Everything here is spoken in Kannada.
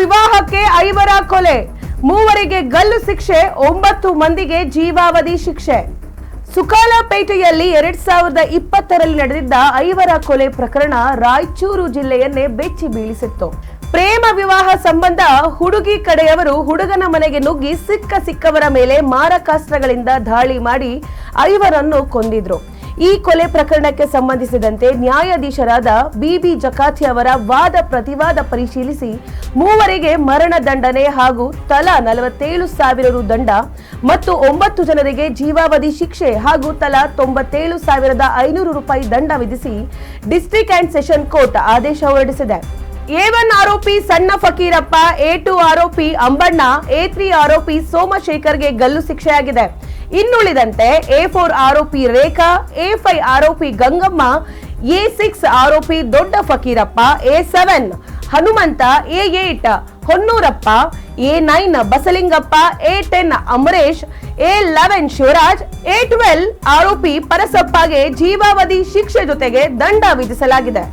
ವಿವಾಹಕ್ಕೆ ಐವರ ಕೊಲೆ. ಮೂವರಿಗೆ ಗಲ್ಲು ಶಿಕ್ಷೆ, ಒಂಬತ್ತು ಮಂದಿಗೆ ಜೀವಾವಧಿ ಶಿಕ್ಷೆ. ಸುಕಾಲಪೇಟೆಯಲ್ಲಿ ಎರಡ್ ಸಾವಿರದ ಇಪ್ಪತ್ತರಲ್ಲಿ ನಡೆದಿದ್ದ ಐವರ ಕೊಲೆ ಪ್ರಕರಣ ರಾಯಚೂರು ಜಿಲ್ಲೆಯನ್ನೇ ಬೆಚ್ಚಿ ಬೀಳಿಸಿತ್ತು. ಪ್ರೇಮ ವಿವಾಹ ಸಂಬಂಧ ಹುಡುಗಿ ಕಡೆಯವರು ಹುಡುಗನ ಮನೆಗೆ ನುಗ್ಗಿ ಸಿಕ್ಕ ಸಿಕ್ಕವರ ಮೇಲೆ ಮಾರಕಾಸ್ತ್ರಗಳಿಂದ ದಾಳಿ ಮಾಡಿ ಐವರನ್ನು ಕೊಂದಿದ್ರು. ಈ ಕೊಲೆ ಪ್ರಕರಣಕ್ಕೆ ಸಂಬಂಧಿಸಿದಂತೆ ನ್ಯಾಯಾಧೀಶರಾದ ಬಿಬಿ ಜಕಾತಿ ಅವರ ವಾದ ಪ್ರತಿವಾದ ಪರಿಶೀಲಿಸಿ ಮೂವರಿಗೆ ಮರಣ ದಂಡನೆ ಹಾಗೂ ತಲಾ ನಲವತ್ತೇಳು ಸಾವಿರ ರು ದಂಡ ಮತ್ತು ಒಂಬತ್ತು ಜನರಿಗೆ ಜೀವಾವಧಿ ಶಿಕ್ಷೆ ಹಾಗೂ ತಲಾ ತೊಂಬತ್ತೇಳು ಸಾವಿರದ ಐನೂರು ರೂಪಾಯಿ ದಂಡ ವಿಧಿಸಿ ಡಿಸ್ಟ್ರಿಕ್ಟ್ ಅಂಡ್ ಸೆಷನ್ ಕೋರ್ಟ್ ಆದೇಶ ಹೊರಡಿಸಿದೆ. ಎ ಒನ್ ಆರೋಪಿ ಸಣ್ಣ ಫಕೀರಪ್ಪ, ಎ ಟು ಆರೋಪಿ ಅಂಬಣ್ಣ, ಎ ತ್ರೀ ಆರೋಪಿ ಸೋಮಶೇಖರ್ಗೆ ಗಲ್ಲು ಶಿಕ್ಷೆಯಾಗಿದೆ. ಇನ್ನುಳಿದಂತೆ ಎ ಫೋರ್ ಆರೋಪಿ ರೇಖಾ, ಎ ಫೈವ್ ಆರೋಪಿ ಗಂಗಮ್ಮ, ಎ ಸಿಕ್ಸ್ ಆರೋಪಿ Dodda Fakirappa, A seven Hanumantha, A eight Honnurappa, A nine Basalingappa, A ten Amaresh, A eleven Shivaraj, A twelve ಆರೋಪಿ ಪರಸಪ್ಪಗೆ ಜೀವಾವಧಿ ಶಿಕ್ಷೆ ಜೊತೆಗೆ ದಂಡ ವಿಧಿಸಲಾಗಿದೆ.